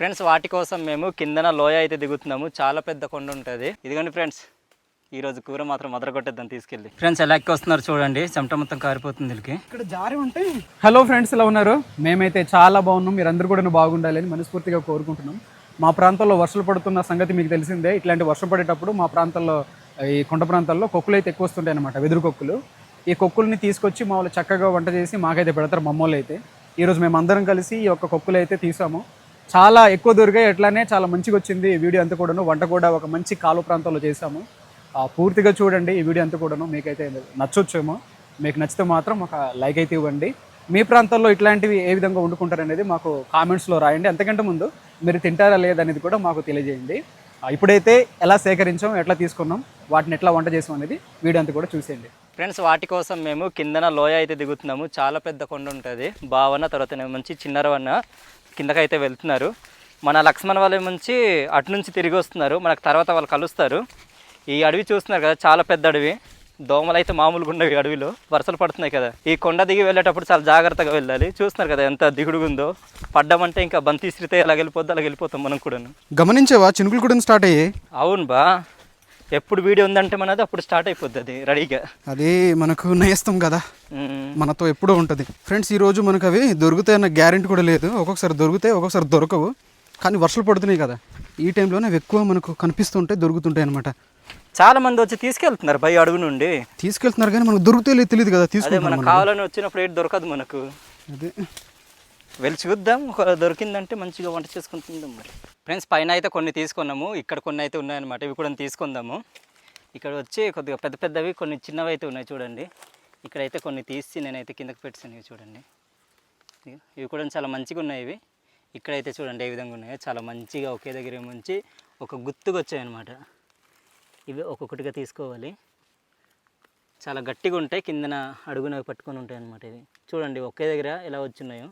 Friends వాటి కోసం మేము కిందన లోయ అయితే దిగుతున్నాము. చాలా పెద్ద కొండ ఉంటుంది. ఇదిగోండి ఫ్రెండ్స్ ఈ రోజు కూర మాత్రం మదరగొట్టేద్దాం తీసుకెళ్ళి. ఫ్రెండ్స్ ఎలా ఎక్కి వస్తున్నారు చూడండి. చెమట మొత్తం కారిపోతుంది వీళ్ళకి. ఇక్కడ జారి ఉంటే హలో ఫ్రెండ్స్ ఎలా ఉన్నారు? మేమైతే చాలా బాగున్నాం. మీరందరూ కూడా బాగుండాలని మనస్ఫూర్తిగా కోరుకుంటున్నాం. మా ప్రాంతంలో వర్షాలు పడుతున్న సంగతి మీకు తెలిసిందే. ఇట్లాంటి వర్షం పడేటప్పుడు మా ప్రాంతంలో ఈ కొండ ప్రాంతాల్లో కొక్కులు అయితే ఎక్కువ వస్తుంటాయి అనమాట వెదురు కొక్కులు. ఈ కొక్కుల్ని తీసుకొచ్చి మా వాళ్ళు చక్కగా వంట చేసి మాకైతే పెడతారు మమ్మల్ని అయితే. ఈరోజు మేము అందరం కలిసి ఈ యొక్క కొక్కులు అయితే తీసాము. చాలా ఎక్కువ దొరికాయి ఎట్లానే చాలా మంచిగా వచ్చింది ఈ వీడియో అంతా కూడాను. వంట కూడా ఒక మంచి కాలువ ప్రాంతంలో చేసాము పూర్తిగా చూడండి ఈ వీడియో అంతా కూడాను. మీకైతే నచ్చొచ్చేమో. మీకు నచ్చితే మాత్రం ఒక లైక్ అయితే ఇవ్వండి. మీ ప్రాంతాల్లో ఇట్లాంటివి ఏ విధంగా వండుకుంటారు అనేది మాకు కామెంట్స్లో రాయండి. అంతకంటే ముందు మీరు తింటారా లేదనేది కూడా మాకు తెలియజేయండి. ఇప్పుడైతే ఎలా సేకరించాం ఎట్లా తీసుకున్నాం వాటిని ఎట్లా వంట చేసాం అనేది వీడియో అంతా కూడా చూసేయండి. ఫ్రెండ్స్ వాటి కోసం మేము కిందన లోయ అయితే దిగుతున్నాము. చాలా పెద్ద కొండ ఉంటుంది. భావన తర్వాత మంచి చిన్నరవన్న కిందకైతే వెళ్తున్నారు. మన లక్ష్మణ్ వాళ్ళ నుంచి అటు నుంచి తిరిగి వస్తున్నారు. మనకు తర్వాత వాళ్ళు కలుస్తారు. ఈ అడవి చూస్తున్నారు కదా చాలా పెద్ద అడవి. దోమలు అయితే మామూలుగా ఉండవు ఈ అడవిలో. వర్షాలు పడుతున్నాయి కదా. ఈ కొండ దిగి వెళ్ళేటప్పుడు చాలా జాగ్రత్తగా వెళ్ళాలి. చూస్తున్నారు కదా ఎంత దిగుడుగా ఉందో. పడ్డామంటే ఇంకా బంతి ఇసిరితే ఎలా వెళ్ళిపోద్దో అలా వెళ్ళిపోతాం మనం కూడాను. గమనించేవా? చినుకులు కూడా స్టార్ట్ అయ్యాయి. అవును బా. ఎప్పుడు వీడియో ఉందంటే మనది అప్పుడు స్టార్ట్ అయిపోద్ది అది రెడీగా. అది మనకు నేస్తం కదా. మనతో ఎప్పుడూ ఉంటుంది. ఫ్రెండ్స్ ఈరోజు మనకు అవి దొరుకుతాయన్న గ్యారెంటీ కూడా లేదు. ఒక్కొక్కసారి దొరుకుతాయి ఒక్కొక్కసారి దొరకవు. కానీ వర్షాలు పడుతున్నాయి కదా. ఈ టైంలోనే ఎక్కువ మనకు కనిపిస్తుంటాయి దొరుకుతుంటాయి అనమాట చాలా మంది వచ్చి తీసుకెళ్తున్నారు బై అడుగు నుండి. తీసుకెళ్తున్నారు కానీ మనకు దొరుకుతాయి తెలియదు కదా తీసుకుంటాం మనకు కావాలని వచ్చినప్పుడు ఏది దొరకదు మనకు. అదే. వెళ్ళి చూద్దాం ఒక దొరికిందంటే మంచిగా వంట చేసుకుని తిందాం మరి. ఫ్రెండ్స్ పైన అయితే కొన్ని తీసుకున్నాము. ఇక్కడ కొన్ని అయితే ఉన్నాయన్నమాట. ఇవి కూడా తీసుకుందాము. ఇక్కడ వచ్చి కొద్దిగా పెద్ద పెద్దవి కొన్ని చిన్నవి అయితే ఉన్నాయి చూడండి. ఇక్కడైతే కొన్ని తీసి నేనైతే కిందకి పెట్టాను ఇవి చూడండి. ఇవి కూడా చాలా మంచిగా ఉన్నాయి ఇవి. ఇక్కడైతే చూడండి ఏ విధంగా ఉన్నాయో. చాలా మంచిగా ఒకే దగ్గర ఉంచి ఒక గుత్తుగా వచ్చాయన్నమాట. ఇవి ఒక్కొక్కటిగా తీసుకోవాలి. చాలా గట్టిగా ఉంటాయి. కిందన అడుగున పట్టుకొని ఉంటాయి అన్నమాట ఇవి. చూడండి ఒకే దగ్గర ఎలా వచ్చినాయో.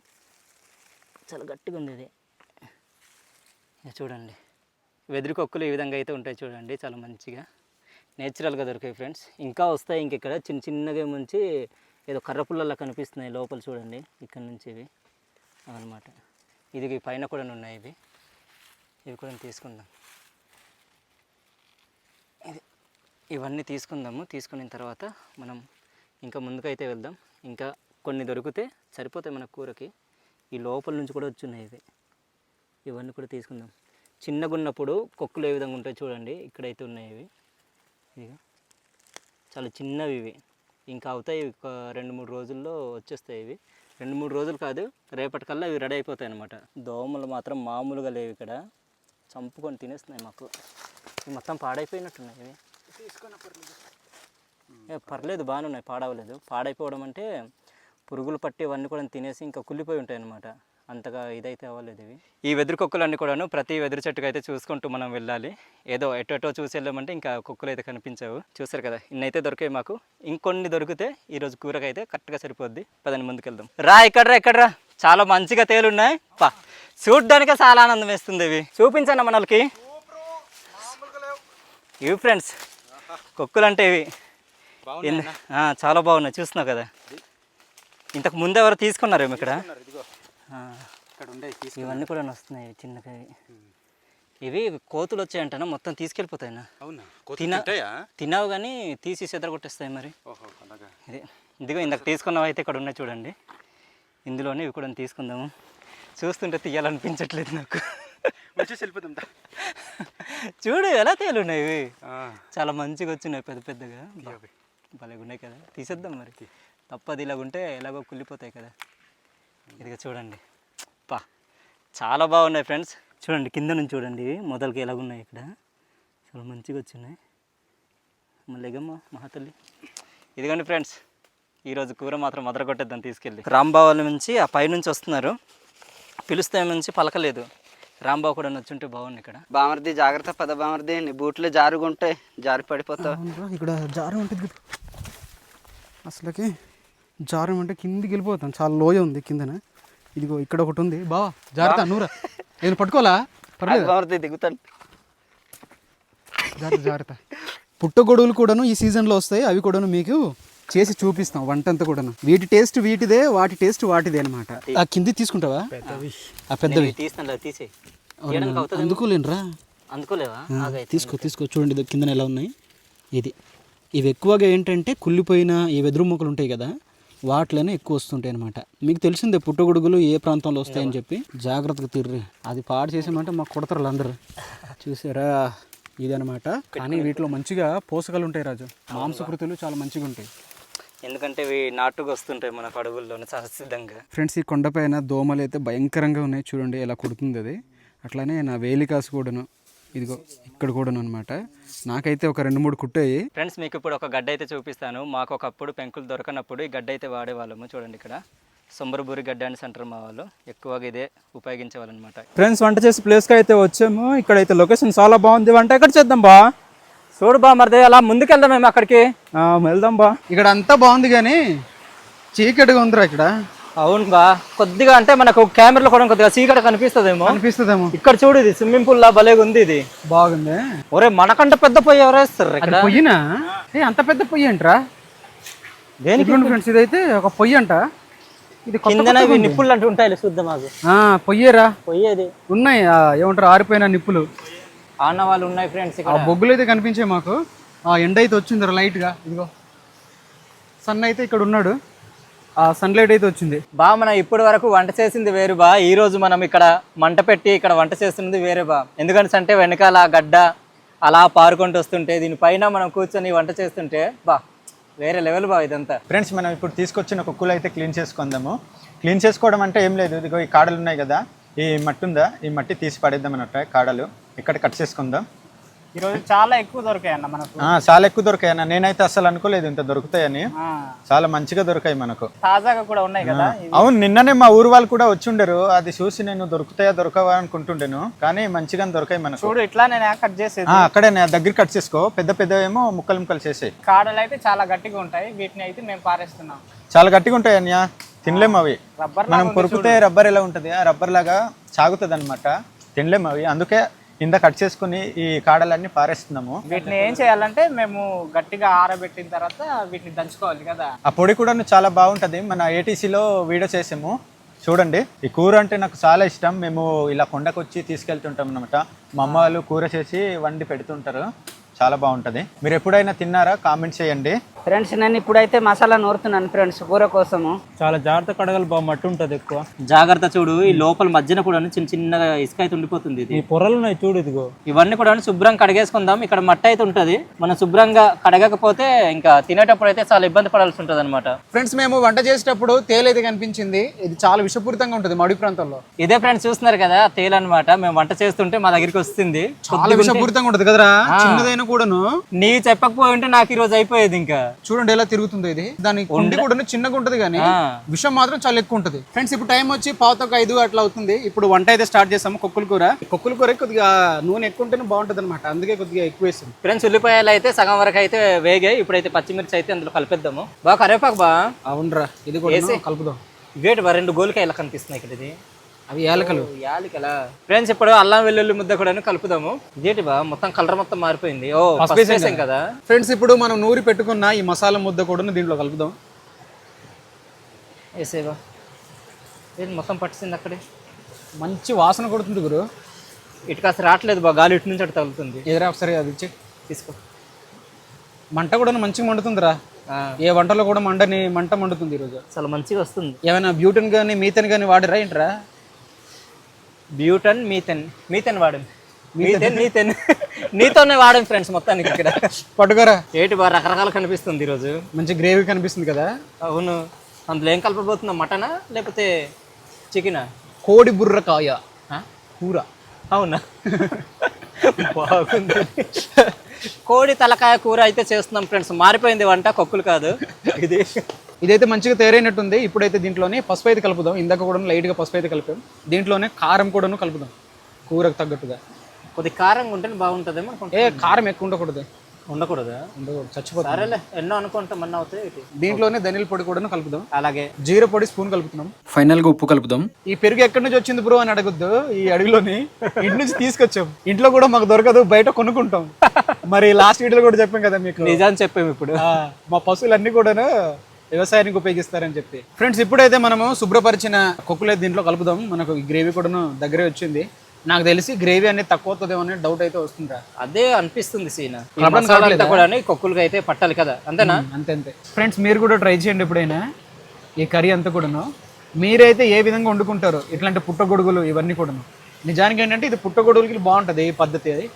చాలా గట్టిగా ఉంది ఇది చూడండి. వెదురు కొక్కులు ఈ విధంగా అయితే ఉంటాయి చూడండి చాలా మంచిగా. నేచురల్గా దొరికాయి ఫ్రెండ్స్. ఇంకా వస్తాయి ఇంకెక్కడ. చిన్న చిన్నగా ముంచి ఏదో కర్ర పుల్లలా కనిపిస్తున్నాయి లోపల చూడండి. ఇక్కడ నుంచి ఇవి. అనమాట ఇది పైన కూడా ఉన్నాయి ఇవి. ఇవి కూడా తీసుకుందాం. ఇది ఇవన్నీ తీసుకుందాము. తీసుకున్న తర్వాత మనం ఇంకా ముందుకైతే వెళ్దాం. ఇంకా కొన్ని దొరికితే సరిపోతాయి మన కూరకి. ఈ లోపల నుంచి కూడా వచ్చున్నాయి ఇవి. ఇవన్నీ కూడా తీసుకుందాం. చిన్నగా ఉన్నప్పుడు కొక్కులు ఏ విధంగా ఉంటాయి చూడండి. ఇక్కడైతే ఉన్నాయి ఇవి. ఇదిగో. చాలా చిన్నవి ఇవి. ఇంకా అవుతాయి ఒక రెండు మూడు రోజుల్లో వచ్చేస్తాయి ఇవి. రెండు మూడు రోజులు కాదు రేపటికల్లా ఇవి రెడీ అయిపోతాయి అనమాట దోమలు మాత్రం మామూలుగా లేవు ఇక్కడ. చంపుకొని తినేస్తున్నాయి మాకు. ఇవి మొత్తం పాడైపోయినట్టున్నాయి ఇవి. ఏ పర్లేదు బాగానే ఉన్నాయి. పాడవలేదు. పాడైపోవడం అంటే పురుగులు పట్టి అవన్నీ కూడా తినేసి ఇంకా కుళ్ళిపోయి ఉంటాయి అనమాట అంతగా ఇదైతే అవ్వలేదు ఇవి. ఈ వెదురు కుక్కలన్నీ కూడాను ప్రతి వెదురు చెట్టుకు అయితే చూసుకుంటూ మనం వెళ్ళాలి. ఏదో ఎటో ఎటో చూసి వెళ్ళామంటే ఇంకా కుక్కలు అయితే కనిపించవు. చూసారు కదా ఇన్నైతే దొరికాయి మాకు. ఇంకొన్ని దొరికితే ఈరోజు కూరకైతే కరెక్ట్గా సరిపోద్ది. పదని ముందుకెళ్దాం. రా ఇక్కడ ఇక్కడ రా చాలా మంచిగా తేలున్నాయి. పా. చూడ్డానికే చాలా ఆనందం వేస్తుంది ఇవి. చూపించండి మనకి ఇవి ఫ్రెండ్స్ కుక్కలు అంటే ఇవి చాలా బాగున్నాయి. చూస్తున్నావు కదా. ఇంతకు ముందు ఎవరు తీసుకున్నారేమో ఇక్కడ? ఇక్కడ ఉండే ఇవన్నీ కూడా వస్తున్నాయి చిన్నగా. ఇవి. కోతులు వచ్చాయంటనా? మొత్తం తీసుకెళ్ళిపోతాయినా అవునా? తిన తిన్నావు కానీ తీసి చెదరగొట్టేస్తాయి మరి. ఇది. ఇదిగో ఇందాక తీసుకున్నవి అయితే ఇక్కడ ఉన్నాయి చూడండి. ఇందులోనే ఇవి కూడా తీసుకుందాము. చూస్తుంటే తీయాలనిపించట్లేదు నాకు. వచ్చేసి వెళ్ళిపోతాం చూడు ఎలా తేలున్నాయి ఇవి. చాలా మంచిగా వచ్చినాయి పెద్ద పెద్దగా. భలే ఉన్నాయి కదా. తీసేద్దాం మరి. తప్పది ఇలాగ ఉంటే ఎలాగో కుళ్ళిపోతాయి కదా. ఇదిగో చూడండి. పా చాలా బాగున్నాయి ఫ్రెండ్స్. చూడండి కింద నుంచి చూడండి. ఇవి మొదలకి ఎలాగున్నాయి ఇక్కడ. చాలా మంచిగా వచ్చినాయి. మళ్ళీ ఎగమ్మ మహాతల్లి ఇదిగోండి ఫ్రెండ్స్ ఈరోజు కూర మాత్రం మొదలుకొట్టేద్దాం తీసుకెళ్ళి. రాంబావాల నుంచి ఆ పైనుంచి వస్తున్నారు. పిలుస్తే నుంచి పలకలేదు. రాంబాబు కూడా నచ్చుంటే బాగుంది ఇక్కడ. బామర్ది జాగ్రత్త పద బామర్ది నీ బూట్లు జారుగుంటాయి జారి పడిపోతావు. ఇక్కడ జారం ఉంటుంది. అసలుకి జారం అంటే కిందికి వెళ్ళిపోతాం చాలా లోయ ఉంది కిందన. ఇదిగో ఇక్కడ ఒకటి ఉంది. బావా జాగ్రత్త నూరా. నేను పట్టుకోవాలా? పర్లేదు. దిగుతాను. జాగ్రత్త జాగ్రత్త. పుట్టగొడుగులు కూడాను ఈ సీజన్లో వస్తాయి. అవి కూడాను మీకు చేసి చూపిస్తాం వంట అంతా కూడాను. వీటి టేస్ట్ వీటిదే వాటి టేస్ట్ వాటిదే అనమాట ఆ కింది తీసుకుంటావా? ఆ పెద్దవి. అందుకోలేనురా అందుకోలేవా? ఆగైతే తీసుకో తీసుకో. చూడండి కిందన ఎలా ఉన్నాయి. ఇది. ఇవి ఎక్కువగా ఏంటంటే కుళ్ళిపోయిన ఈ వెదురు మొక్కలు ఉంటాయి కదా. వాటిలోనే ఎక్కువ వస్తుంటాయి అనమాట మీకు తెలిసిందే పుట్టగొడుగులు ఏ ప్రాంతంలో వస్తాయని చెప్పి? జాగ్రత్తగా తిర్రి. అది పాడు చేసామంటే మాకు కొడతారు వాళ్ళందరూ చూసారా? ఇదనమాట కానీ వీటిలో మంచిగా పోషకాలు ఉంటాయి రాజు. మాంసకృతులు చాలా మంచిగా ఉంటాయి. ఎందుకంటే ఇవి నాటుగా వస్తుంటాయి మన అడవుల్లోనే సహసిద్ధంగా ఫ్రెండ్స్ ఈ కొండపైన దోమలు అయితే భయంకరంగా ఉన్నాయి. చూడండి ఎలా కుడుతుంది అది. అట్లానే నా వేలికాసు కూడాను. ఇదిగో ఇక్కడ కూడాను అనమాట నాకైతే ఒక రెండు మూడు కుట్టాయి. ఫ్రెండ్స్ మీకు ఇప్పుడు ఒక గడ్డ అయితే చూపిస్తాను. మాకు ఒకప్పుడు పెంకులు దొరకనప్పుడు ఈ గడ్డ అయితే వాడేవాళ్ళము చూడండి ఇక్కడ. సొంబరబూరి గడ్డ అని అంటారు మా వాళ్ళు. ఎక్కువగా ఇదే ఉపయోగించేవాళ్ళు అనమాట ఫ్రెండ్స్ వంట చేసే ప్లేస్కి అయితే వచ్చాము. ఇక్కడైతే లొకేషన్ చాలా బాగుంది. వంట ఎక్కడ చేద్దాం బా? చూడు బా మరిదే అలా ముందుకెళ్దాం మేము అక్కడికి. వెళ్దాం బా. ఇక్కడ అంతా బాగుంది కానీ చీకటిగా ఉందిరా ఇక్కడ. అవును బా. కొద్దిగా అంటే మనకు కెమెరాలో కూడా కొద్దిగా చీకటి కనిపిస్తుందేమో. అనిపిస్తుందేమో ఇక్కడ చూడు ఇది స్విమ్మింగ్ పూల్ లా భలేగా ఉంది ఇది. బాగుంది. ఒరే మనకంటే పెద్ద పొయ్యి ఎవరేస్తారు ఇక్కడ? పొయ్యినా? ఏ అంత పెద్ద పొయ్యి ఏంట్రా దేనికి? ఫ్రెండ్స్ ఇదైతే ఒక పొయ్యి అంట. ఇది కిందన ఇవి నిప్పులు అంటూ ఉంటాయి చూద్దాం మాకు ఆ, పొయ్యేరా? పొయ్యేది. ఉన్నాయి ఏమంటారు ఆరిపోయిన నిప్పులు. ఆన వాళ్ళు ఉన్నాయి ఫ్రెండ్స్ ఆ బొగ్గులు అయితే కనిపించాయి మాకు. ఆ ఎండ అయితే వచ్చింది లైట్గా ఇదిగో. సన్ అయితే ఇక్కడ ఉన్నాడు. సన్లైట్ అయితే వచ్చింది. బా మనం ఇప్పటి వరకు వంట చేసింది వేరు బా. ఈ రోజు మనం ఇక్కడ మంట పెట్టి ఇక్కడ వంట చేస్తున్నది వేరే బా. ఎందుకంటే అంటే వెనకాల గడ్డ అలా పారుకుంటూ వస్తుంటే దీనిపైన మనం కూర్చొని వంట చేస్తుంటే బా వేరే లెవెల్ బా ఇదంతా. ఫ్రెండ్స్ మనం ఇప్పుడు తీసుకొచ్చిన కుక్కులు అయితే క్లీన్ చేసుకుందాము. క్లీన్ చేసుకోవడం అంటే ఏం లేదు. ఇదిగో ఈ కాడలు ఉన్నాయి కదా. ఈ మట్టి ఉందా? ఈ మట్టి తీసి పడేద్దాం అన్నట్టు కాడలు. ఇక్కడ కట్ చేసుకుందాం. ఈరోజు చాలా ఎక్కువ దొరికాయి అన్న మనకు చాలా ఎక్కువ దొరికాయి అన్న నేనైతే అసలు అనుకోలేదు ఇంత దొరుకుతాయని. చాలా మంచిగా దొరికాయి మనకు. తాజాగా కూడా ఉన్నాయి కదా అవును నిన్ననే మా ఊరు వాళ్ళు కూడా వచ్చి ఉండరు. అది చూసి నేను దొరుకుతాయా దొరకవా అనుకుంటుండేను. కానీ మంచిగా దొరికాయి మనకు. చూడు ఇట్లా నేను కట్ చేసేది? అక్కడే నా దగ్గర కట్ చేసుకో. పెద్ద పెద్ద ఏమో ముక్కలు ముక్కలు చేసాయి. కాడలు అయితే చాలా గట్టిగా ఉంటాయి. వీటిని అయితే మేము పారేస్తున్నాం. చాలా గట్టిగా ఉంటాయి అన్య. తినలేము అవి. మనం కొరుకుతే రబ్బర్ ఎలా ఉంటుంది? ఆ రబ్బర్ లాగా సాగుతుంది అనమాట తినలేము అవి. అందుకే కింద కట్ చేసుకుని ఈ కాడలన్నీ పారేస్తున్నాము. వీటిని ఏం చేయాలంటే మేము గట్టిగా ఆరబెట్టిన తర్వాత వీటిని దంచుకోవాలి కదా. ఆ పొడి కూడా చాలా బాగుంటుంది. మన ఏటీసీలో వీడియో చేసాము. చూడండి ఈ కూర అంటే నాకు చాలా ఇష్టం. మేము ఇలా కొండకు వచ్చి తీసుకెళ్తుంటాం అనమాట మా అమ్మ వాళ్ళు కూర చేసి వండి పెడుతుంటారు. చాలా బాగుంటుంది. మీరు ఎప్పుడైనా తిన్నారా? కామెంట్ చేయండి. ఫ్రెండ్స్ నేను ఇప్పుడైతే మసాలా నూరుతున్నాను ఫ్రెండ్స్ కూర కోసము. చాలా జాగ్రత్త కడగలు బాగా మట్టి ఉంటుంది ఎక్కువ. జాగ్రత్త చూడు ఈ లోపల మధ్యన కూడా చిన్న చిన్నగా ఇసుక అయితే ఉండిపోతుంది ఇది. పొరలు ఉన్నాయి చూడు ఇదిగో. ఇవన్నీ కూడా శుభ్రం కడిగేసుకుందాం. ఇక్కడ మట్టి అయితే ఉంటుంది. మనం శుభ్రంగా కడగకపోతే ఇంకా తినేటప్పుడు అయితే చాలా ఇబ్బంది పడాల్సి ఉంటుంది అనమాట ఫ్రెండ్స్ మేము వంట చేసేటప్పుడు తేలైతే కనిపించింది. ఇది చాలా విషపూరితంగా ఉంటుంది మడి ప్రాంతంలో. ఇదే ఫ్రెండ్స్ చూస్తున్నారు కదా తేలు అనమాట మేము వంట చేస్తుంటే మా దగ్గరికి వస్తుంది. చాలా విషపూరితంగా ఉంటుంది కదరా చిన్నదైనా కూడాను. నీ చెప్పకపోయి ఉంటే నాకు ఈ రోజు అయిపోయేది ఇంకా. చూడండి ఎలా తిరుగుతుంది ఇది. దాని కుండి కూడా చిన్నగా ఉంటది కానీ. విషం మాత్రం చాలా ఎక్కువ ఉంటుంది. ఫ్రెండ్స్ ఇప్పుడు టైం వచ్చి పావుతొక్క ఐదు అట్లా అవుతుంది. ఇప్పుడు వంట అయితే స్టార్ట్ చేసాము కొక్కుల కూర. కొక్కుల కూర కొద్దిగా నూనె ఎక్కువ ఉంటేనే బాగుంటుంది అనమాట అందుకే కొద్దిగా ఎక్కువ వేసింది ఫ్రెండ్స్ ఉల్లిపాయలు అయితే సగం వరకు అయితే వేగాయి. ఇప్పుడైతే పచ్చిమిర్చి అయితే అందులో కలిపేద్దాము. బాగా కరేపాకు బా అవునరా ఇది కూడా కలుపుదాం. వేటి బా రెండు గోలికాయలు కనిపిస్తున్నాయి ఇక్కడ ఇది అవి ఏలకలు యాలికలా? ఫ్రెండ్స్ ఇప్పుడు అల్లం వెల్లుల్లి ముద్ద కూడా కలుపుదాము. ఇదేంటి బా? మొత్తం కలర్ మొత్తం మారిపోయింది. ఓ పసుపు వేసాం కదా? ఫ్రెండ్స్ ఇప్పుడు మనం నూరి పెట్టుకున్న ఈ మసాలా ముద్ద కూడా దీంట్లో కలుపుదాం. వేసేవా ఏంటి మొత్తం పట్టింది అక్కడే? మంచి వాసన కొడుతుంది గురు. ఇటు కాస్త రావట్లేదు బా గాలి ఇటు నుంచి అటు తగులుతుంది. ఎదురా ఒకసారి అది ఇచ్చి తీసుకో. మంట కూడా మంచిగా మండుతుందిరా. ఆ, ఏ వంటలో కూడా మండని మంట మండుతుంది ఈరోజు. చాలా మంచిగా వస్తుంది. ఏమైనా బ్యూటన్ కానీ మీథన్ కానీ వాడిరా ఏంట్రా? Butane methane. మీథెన్ వాడం మీథెన్. మీథెన్ నీతోనే వాడాం ఫ్రెండ్స్ మొత్తానికి ఇక్కడ. పట్టుకోరా. ఏంటి బా రకరకాలు కనిపిస్తుంది ఈరోజు? మంచి గ్రేవీ కనిపిస్తుంది కదా? అవును. అందులో ఏం కలపబోతుందా మటనా? లేకపోతే చికెనా? కోడి బుర్రకాయ కూర. అవునా? బాగుంది. కోడి తలకాయ కూర అయితే చేస్తున్నాం ఫ్రెండ్స్. మారిపోయింది వంట కొక్కులు కాదు. ఇది ఇదైతే మంచిగా తయారైనట్టుంది. ఇప్పుడైతే దీంట్లోనే పసుపు అయితే కలుపుదాం. ఇందాక కూడా లైట్గా పసుపు అయితే కలిపాం. దీంట్లోనే కారం కూడాను కలుపుదాం. కూరకు తగ్గట్టుగా. కొద్ది కారంగా ఉంటేనే బాగుంటుందేమో అనుకుంటా ఏ కారం ఎక్కువ ఉండకూడదు. ఉండకూడదా? ఉండకూడదు. చచ్చిపోతుంది. సరేలే ఎన్నో అనుకుంటాం అన్న అవుతాయి. దీంట్లోనే ధనియాల పొడి కూడాను కలుపుదాం. అలాగే. జీర పొడి స్పూన్ కలుపుతున్నాం. ఫైనల్గా ఉప్పు కలుపుదాం. ఈ పెరుగు ఎక్కడి నుంచి వచ్చింది బ్రో అని అడగొద్దు. ఈ అడవిలోని ఇంటి నుంచి తీసుకొచ్చాం. ఇంట్లో కూడా మాకు దొరకదు బయట కొనుక్కుంటాం. మరి లాస్ట్ వీడియోలో కూడా చెప్పాం కదా మీకు. నిజాన్ని చెప్పాము ఇప్పుడు. మా పశువులన్నీ కూడాను వ్యవసాయానికి ఉపయోగిస్తారని చెప్పి. ఫ్రెండ్స్ ఇప్పుడైతే మనము శుభ్రపరిచిన కొక్కులే దీంట్లో కలుపుదాం. మనకు గ్రేవీ కూడాను దగ్గరే వచ్చింది. నాకు తెలిసి గ్రేవీ అనేది తక్కువ అవుతుందేమో అని డౌట్ అయితే వస్తుందా అదే అనిపిస్తుంది సీన్? కూడా కొక్కులుగా అయితే పట్టాలి కదా అంతేనా? అంతే అంతే. ఫ్రెండ్స్ మీరు కూడా ట్రై చేయండి ఎప్పుడైనా ఈ కర్రీ అంతా కూడాను. మీరైతే ఏ విధంగా వండుకుంటారు ఇట్లాంటి పుట్టగొడుగులు ఇవన్నీ కూడాను. నిజానికి ఏంటంటే ఇది పుట్టగొడుగులకి బాగుంటుంది ఈ పద్ధతి అది.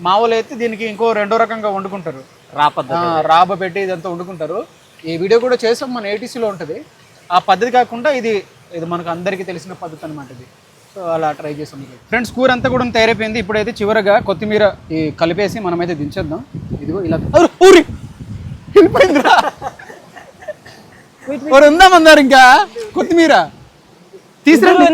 మామూలు అయితే దీనికి ఇంకో రెండో రకంగా వండుకుంటారు. రా పద్ధతి ఆ, రాబ పెట్టి ఇదంతా వండుకుంటారు. ఈ వీడియో కూడా చేసాం మన ఏటీసీలో ఉంటుంది. ఆ పద్ధతి కాకుండా ఇది ఇది మనకు అందరికీ తెలిసిన పద్ధతి అనమాట ఇది. సో అలా ట్రై చేసాం ఫ్రెండ్స్ కూర అంతా కూడా తయారైపోయింది. ఇప్పుడైతే చివరగా కొత్తిమీర ఈ కలిపేసి మనమైతే దించేద్దాం. ఇదిగో ఇలా. ఊరి! వెళ్ళిపోయిందిరా. ఓరి ఉందా మందారు ఇంకా కొత్తిమీర తీసుకురండి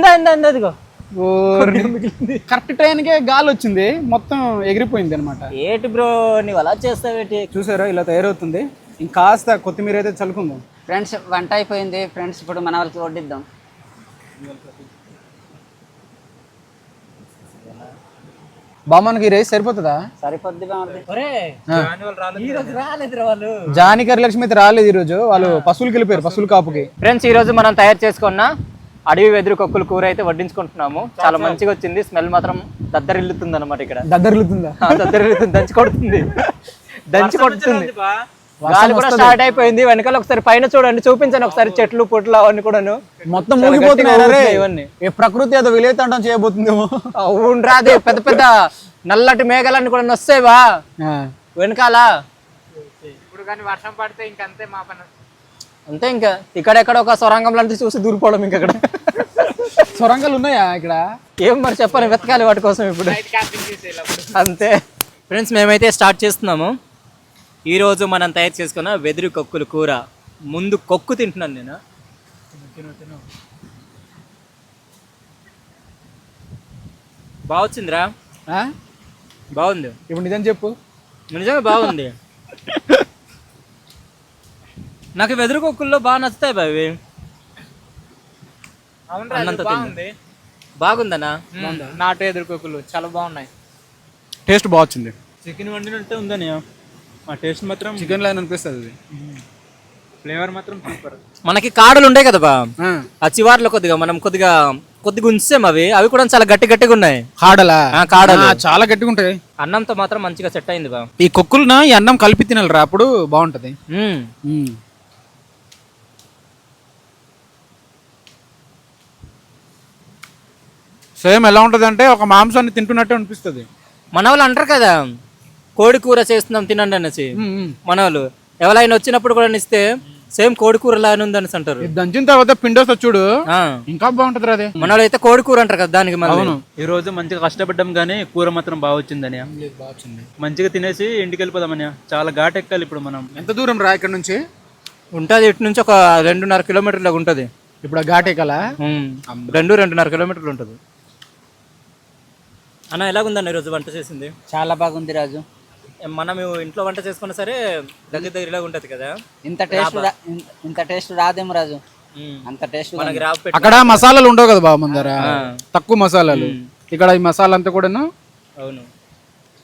కరెక్ట్ టైంకే గాలి వచ్చింది. మొత్తం ఎగిరిపోయింది అనమాట ఏటి బ్రో నువ్వు అలా చేస్తావేటి? చూసారా ఇలా తయారవుతుంది. ఇంకాస్త కొత్తిమీర అయితే చల్లుకుందాం. ఫ్రెండ్స్ వంట అయిపోయింది. ఫ్రెండ్స్ ఇప్పుడు మన వాళ్ళకి వడ్డిద్దాం. బామ్మకి రైస్ సరిపోతుందా? సరిపోద్ది బామర్ది రాలేదు వాళ్ళు. జాని లక్ష్మి అయితే రాలేదు ఈరోజు. వాళ్ళు పశువులకి వెళ్ళిపోయారు పశువుల కాపుకి. ఫ్రెండ్స్ ఈ రోజు మనం తయారు చేసుకున్న అడవి వెదురు కొక్కుల కూర అయితే వడ్డించుకుంటున్నాము. చాలా మంచిగా వచ్చింది. స్మెల్ మాత్రం దద్దరిల్లుతుంది అనమాట ఇక్కడ. దగ్గరలుతుందా ఆ, దద్దరిల్లుతుంది. దంచి కొడుతుంది. దంచి కొడుతుంది. గాలి కూడా స్టార్ట్ అయిపోయింది. వెనకాల ఒకసారి పైన చూడండి. చూపించండి ఒకసారి చెట్లు పుట్లు అవన్నీ కూడాను. మొత్తం. ఊగుతున్నాయి ఇవన్నీ. ఏ ప్రకృతి ఏదో విలేతండం చేయబోతుందేమో. అవును రాదే పెద్ద పెద్ద నల్లటి మేఘాలన్నీ కూడా వస్తాయి బా ఆ. వెనకాల. ఇప్పుడు కానీ వర్షం పడితే ఇంకంతే మా పని. అంతే ఇంకా. ఇక్కడెక్కడ ఒక సొరంగం లాంటిది చూసి దూరిపోవడం ఇంకా సొరంగాలు ఉన్నాయా ఇక్కడ? ఏం మరి చెప్పాలి వెతకాలి వాటి కోసం ఇప్పుడు. అంతే. ఫ్రెండ్స్ మేమైతే స్టార్ట్ చేస్తున్నాము. ఈరోజు మనం తయారు చేసుకున్న వెదురు కొక్కుల కూర. ముందు కొక్కు తింటున్నాను నేను. బాగొచ్చిందిరా ఆ? బాగుంది ఇప్పుడు నిజం చెప్పు. నిజంగా బాగుంది నాకు వెదురు కొక్కుల్లో బాగా నచ్చుతాయి బావి. బాగుంది. బాగుందనా? నాటు ఎదుర్కోకులు చాలా బాగున్నాయి. టేస్ట్ బాగుంది చికెన్ వండినట్టే ఉందని ఆ టేస్ట్ మాత్రం చికెన్ లైన్ అనిపిస్తుంది అది. ఫ్లేవర్ మాత్రం సూపర్ మనకి కాడలు ఉంటాయి కదా బా? ఆ. చివార్లో కొద్దిగా మనం కొద్దిగా కొద్దిగా ఉంచాం అవి. అవి కూడా చాలా గట్టి గట్టిగా ఉన్నాయి. కాడలా? ఆ, కాడలు. చాలా గట్టిగా ఉంటాయి. అన్నంతో మాత్రం మంచిగా సెట్ అయింది బా. ఈ కొక్కులను ఈ అన్నం కలిపి తినాలిరా అప్పుడు బాగుంటది. సేమ్ ఎలా ఉంటది అంటే ఒక మాంసాన్ని తింటున్నట్టే అనిపిస్తుంది. మన వాళ్ళు అంటారు కదా కోడి కూర చేస్తున్నాం తినండి అనేసి. మన వాళ్ళు ఎవరైనా వచ్చినప్పుడు కూడా ఇస్తే సేమ్ కోడి కూర లాగానే ఉంది అనేసి అంటారు. దంచిన తర్వాత పిండి వస్తుంది చూడు. ఇంకా బాగుంటది అదే మన అయితే కోడి కూర అంటారు కదా దానికి అవును. ఈ రోజు మంచిగా కష్టపడ్డాం కానీ కూర మాత్రం బాగా వచ్చిందని మంచిగా తినేసి ఇంటికి వెళ్ళిపోదామని చాలా ఘాట్ ఎక్కాలి ఇప్పుడు మనం. ఎంత దూరం రా ఇక్కడ నుంచి? ఉంటుంది ఇటు నుంచి ఒక రెండున్నర కిలోమీటర్లకు ఉంటుంది. ఇప్పుడు ఘాట్ ఎక్కాలా? రెండు రెండున్నర కిలోమీటర్లు ఉంటుంది. అన్న ఎలాగుందన్న ఈరోజు వంట చేసింది? చాలా బాగుంది రాజు. మనం ఇంట్లో వంట చేసుకున్నా సరే దగ్గర దగ్గర ఇలాగ ఉంటుంది కదా. ఇంత టేస్ట్ ఇంత టేస్ట్ రాదేమో రాజు. అంత టేస్ట్ మనకి రావు పెట్టి అక్కడ మసాలాలు ఉండవు కదా బాబు మందర? తక్కువ మసాలాలు. ఇక్కడ ఈ మసాలా అంతా కూడాను? అవును.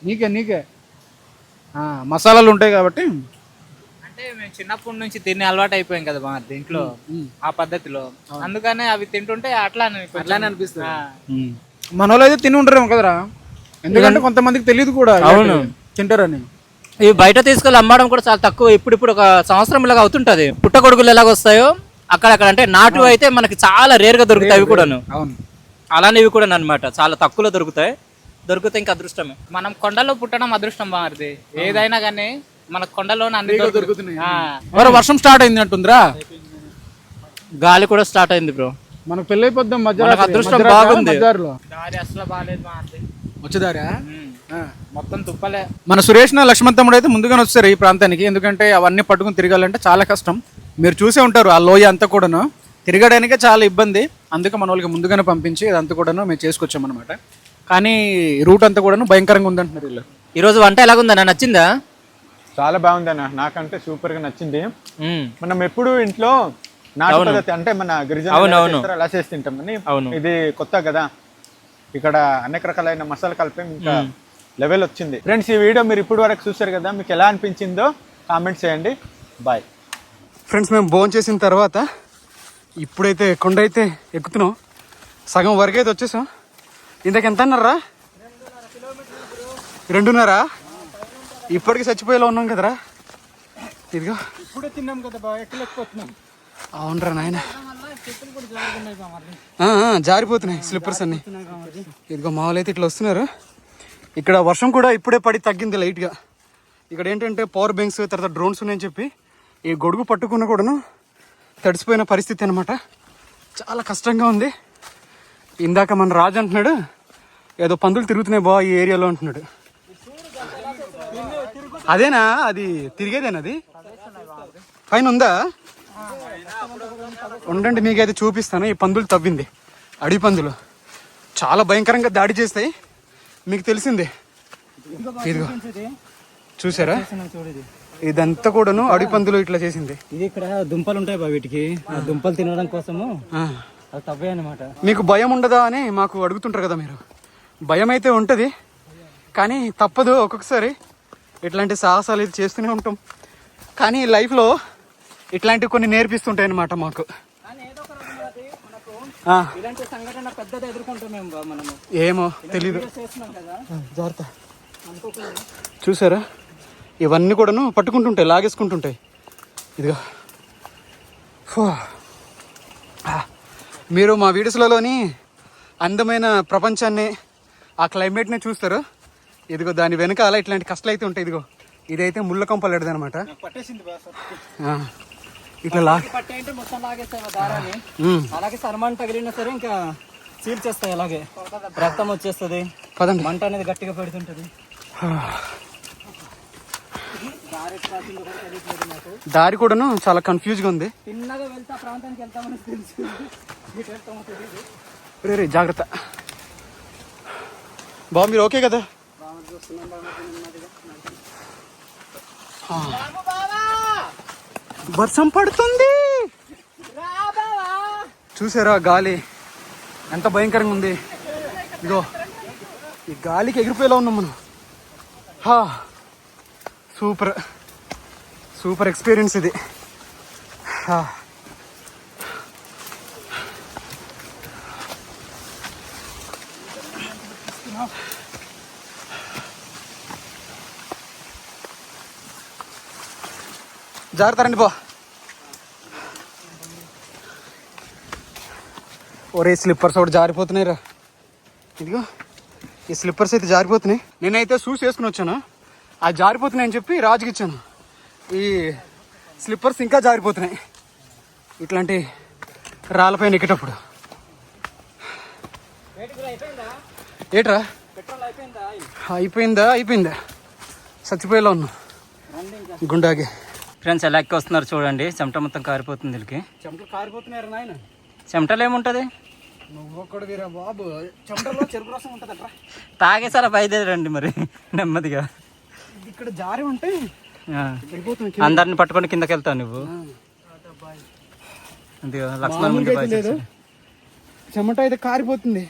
నీకే నీకే. ఆ, మసాలాలు ఉంటాయి కాబట్టి. అంటే మేము చిన్నప్పటి నుంచి తిని అలవాటు అయిపోయాం కదా మా దీంట్లో. ఆ పద్ధతిలో. అందుకనే అవి తింటుంటే అట్లా అట్లానే అనిపిస్తుంది. ఉమ్. మన వాళ్ళు అయితే తిని ఉంటారేమో కదరా? ఎందుకంటే కొంతమందికి తెలియదు కూడా. అవును. తింటారని. ఇవి బయట తీసుకెళ్ళి అమ్మడం కూడా చాలా తక్కువ. ఇప్పుడు ఇప్పుడు ఒక సంవత్సరం ఇలాగ అవుతుంటది. పుట్టగొడుగులు ఎలాగ వస్తాయో అక్కడక్కడ అంటే నాటు అయితే మనకి చాలా రేర్గా దొరుకుతాయి అవి కూడాను. అవును. అలానే ఇవి కూడా అనమాట చాలా తక్కువలో దొరుకుతాయి. దొరికితే ఇంకా అదృష్టమే. మనం కొండలో పుట్టడం అదృష్టం బామర్ది ఏదైనా కానీ మన కొండలోనే అన్ని దొరుకుతున్నాయి. ఆ. మరి వర్షం స్టార్ట్ అయింది అంటుందిరా? గాలి కూడా స్టార్ట్ అయింది బ్రో. మనకు పెళ్ళి అయిపోద్దాం మధ్య అదృష్టం బాగుంది. దారి అసలు బాగాలేదు వచ్చేదారా మొత్తం తుప్పలే. మన సురేష్ నా లక్ష్మణ్ తమ్ముడు అయితే ముందుగానే వచ్చారు ఈ ప్రాంతానికి. ఎందుకంటే అవన్నీ పట్టుకుని తిరగాలంటే చాలా కష్టం. మీరు చూసే ఉంటారు ఆ లోయ అంతా కూడాను. తిరగడానికే చాలా ఇబ్బంది. అందుకే మన వాళ్ళకి ముందుగానే పంపించి అదంతా కూడాను మేము చేసుకొచ్చాం అనమాట కానీ రూట్ అంతా కూడాను భయంకరంగా ఉందంటున్నారు వీళ్ళు. ఈరోజు వంట ఎలాగుందన్న నచ్చిందా? చాలా బాగుందన్న నాకంటే సూపర్గా నచ్చింది. మనం ఎప్పుడు ఇంట్లో నాటు పద్ధతి అంటే మన గిరిజన అవును, అవును. అలా చేసి తింటాం కానీ అవును. ఇది కొత్త కదా. ఇక్కడ అనేక రకాలైన మసాలా కలిపి ఇంకా లెవెల్ వచ్చింది. ఫ్రెండ్స్ ఈ వీడియో మీరు ఇప్పుడు వరకు చూసారు కదా మీకు ఎలా అనిపించిందో కామెంట్ చేయండి. బాయ్ ఫ్రెండ్స్ మేము భోజనం చేసిన తర్వాత ఇప్పుడైతే కొండ అయితే ఎక్కుతున్నాం. సగం వరకు అయితే వచ్చేసాం. ఇంతకు ఎంత అన్నారా? రెండున్నరా. ఇప్పటికి చచ్చిపోయేలా ఉన్నాం కదరా? ఇదిగో. ఇప్పుడే తిన్నాం కదా బాగా ఎక్కలేకపోతున్నాం. అవునరా నాయన. జారిపోతున్నాయి స్లిప్పర్స్ అన్ని. ఇదిగో మామూలు అయితే ఇట్లా వస్తున్నారు. ఇక్కడ వర్షం కూడా ఇప్పుడే పడి తగ్గింది లైట్గా ఇక్కడ ఏంటంటే పవర్ బ్యాంక్స్ తర్వాత డ్రోన్స్ ఉన్నాయని చెప్పి ఈ గొడుగు పట్టుకున్న కూడాను తడిసిపోయిన పరిస్థితి అనమాట చాలా కష్టంగా ఉంది. ఇందాక మన రాజు అంటున్నాడు ఏదో పందులు తిరుగుతున్నాయి బా ఈ ఏరియాలో అంటున్నాడు. అదేనా? అది తిరిగేదేనా అది? పైన ఉందా? ఉండండి మీకు అయితే చూపిస్తాను. ఈ పందులు తవ్వింది. అడవి పందులు. చాలా భయంకరంగా దాడి చేస్తాయి. మీకు తెలిసిందే. ఇదిగో చూసారా? ఇదంతా కూడాను అడవి పందులు ఇట్లా చేసింది. ఇది ఇక్కడ దుంపలు ఉంటాయి బా వీటికి. ఆ దుంపలు తినడం కోసము. అది తవ్వే అనమాట మీకు భయం ఉండదా అని మాకు అడుగుతుంటారు కదా మీరు. భయం అయితే ఉంటుంది కానీ తప్పదు ఒక్కొక్కసారి. ఇట్లాంటి సాహసాలు అయితే చేస్తూనే ఉంటాం. కానీ లైఫ్లో ఇట్లాంటివి కొన్ని నేర్పిస్తుంటాయి అన్నమాట మాకు. ఇలాంటి సంఘటన పెద్దది మనము? ఏమో తెలీదు. చేస్తున్నాం కదా. జాగ్రత్త. చూసారా? ఇవన్నీ కూడాను పట్టుకుంటుంటాయి లాగేసుకుంటుంటాయి. ఇదిగో. మీరు మా వీడియోస్లలోని అందమైన ప్రపంచాన్ని ఆ క్లైమేట్ని చూస్తారు. ఇదిగో దాని వెనకాల ఇట్లాంటి కష్టాలు అయితే ఉంటాయి ఇదిగో. ఇదైతే ముళ్ళ కొంపలు ఇట్లా లా పట్టి అంటే మొత్తం లాగేస్తాయి దారాన్ని అలాగే సన్మాన్ తగిలినా సరే ఇంకా సీల్ చేస్తాయి అలాగే. రక్తం వచ్చేస్తుంది. పదండి. మంట అనేది గట్టిగా పెడుతుంటది. దారి కూడాను చాలా కన్ఫ్యూజ్గా ఉంది. తిన్నగా వెళ్తే ప్రాంతానికి వెళ్తామని తెలుసు. రే రే జాగ్రత్త. బాబు మీరు ఓకే కదా. వర్షం పడుతుంది. చూసారా గాలి? ఎంత భయంకరంగా ఉంది. ఇదిగో ఈ గాలికి ఎగిరిపోయేలా ఉన్నాం మనం. హా సూపర్. సూపర్ ఎక్స్పీరియన్స్ ఇది. హా. జాగ్రత్త పో. ఒరే స్లిప్పర్స్ ఒకటి జారిపోతున్నాయి రా. ఇదిగో ఈ స్లిప్పర్స్ అయితే జారిపోతున్నాయి. నేనైతే షూస్ వేసుకుని వచ్చాను. ఆ జారిపోతున్నాయి అని చెప్పి రాజుకి ఇచ్చాను. ఈ స్లిప్పర్స్ ఇంకా జారిపోతున్నాయి. ఇట్లాంటి రాళ్ళపైన ఎక్కేటప్పుడు ఏట్రా? అయిపోయిందా? అయిపోయిందా? చచ్చిపోయేలా ఉన్నా. గుండాగే. ఫ్రెండ్స్ ఎలా ఎక్కి వస్తున్నారు చూడండి. చెమట మొత్తం కారిపోతుంది వీళ్ళకి. చెమటలు కారిపోతున్నాయి నాయన. చెమటలు ఏముంటుంది? నువ్వు ఒక్కడు వీరా బాబు. చెమటలో చెరుకు రసం ఉంటుందట్రా. తాగేసారా? బయలుదేరండి మరి. నెమ్మదిగా. ఇక్కడ జారి ఉంటే అందరిని పట్టుకొని కిందకి వెళ్తావు నువ్వు లక్ష్మణ్ ముందు చెమట అయితే కారిపోతుంది.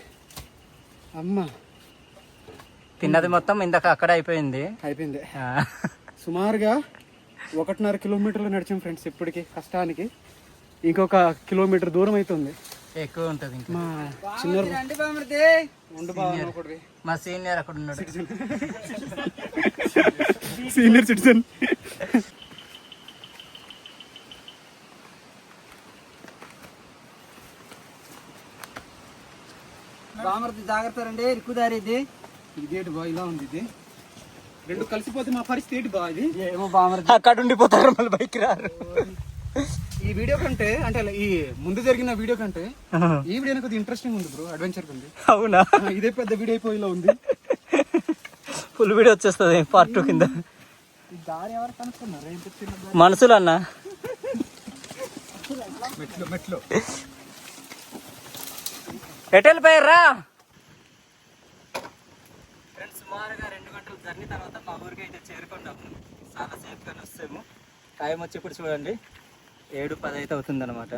అమ్మ. తిన్నది మొత్తం ఇందాక అక్కడ అయిపోయింది. అయిపోయింది. సుమారుగా ఒకటిన్నర కిలోమీటర్లు నడిచాం ఫ్రెండ్స్ ఇప్పటికి కష్టానికి ఇంకొక కిలోమీటర్ దూరం అవుతుంది ఎక్కువ ఉంటుంది ఇంకా. మా చిన్న ఉండు బావ. మా సీనియర్ అక్కడ ఉన్నాడు. Senior citizen. జాగ్రత్త రండి ఇరుకుదారి ఇది. ఇదేంటి బా ఇలా ఉంది ఇది. రెండు కలిసిపోతే మా పరిస్థితి ఏంటి బా ఇది? ఏమో బామర్ది అక్కడ ఉండిపోతారు మళ్ళీ బైక్ రారు. ఈ వీడియో కంటే అంటే ఈ ముందు జరిగిన వీడియో కంటే ఈ వీడియో కొద్దిగా ఇంట్రెస్టింగ్ ఉంది బ్రో అడ్వెంచర్ ఉంది. అవునా? ఇదే పెద్ద వీడియో అయిపోయేలా ఉంది. ఫుల్ వీడియో వచ్చేస్తుంది పార్ట్ టూ కింద. దారి ఎవరు కనుక్కున్నారు? మనుషులు అన్న. మెట్లు మెట్లు. ఎటు వెళ్ళిపోయారా సుమారుగా రెండు గంటల జర్నీ తర్వాత మా ఊరికి అయితే చేరుకున్నాము చాలా సేఫ్గానే వస్తాము. టైం వచ్చి ఇప్పుడు చూడండి. ఏడు పది అయితే అవుతుంది అనమాట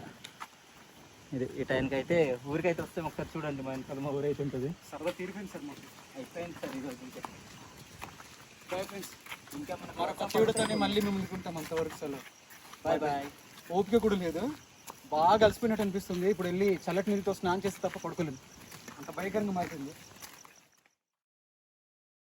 ఇది ఈ టైంకి అయితే ఊరికి అయితే వస్తే. ఒకసారి చూడండి మా ఇంట్లో మా ఊరు అయితే ఉంటుంది. సరదా తీరిపోయింది సార్ మాకు. అయిపోయింది సార్ ఈరోజు ఇంకా. బాయ్ ఫ్రెండ్స్ ఇంకా మన మరొక వీడియోతోనే మళ్ళీ మేము ముందుకుంటాం అంతవరకు సెలవు. బాయ్ బాయ్ ఓపిక కూడా లేదు. బాగా అలసిపోయినట్టు అనిపిస్తుంది. ఇప్పుడు వెళ్ళి చల్లటి నీళ్ళతో స్నానం చేస్తే తప్ప పడుకోలేదు అంత భయంకరంగా మారిపోయింది.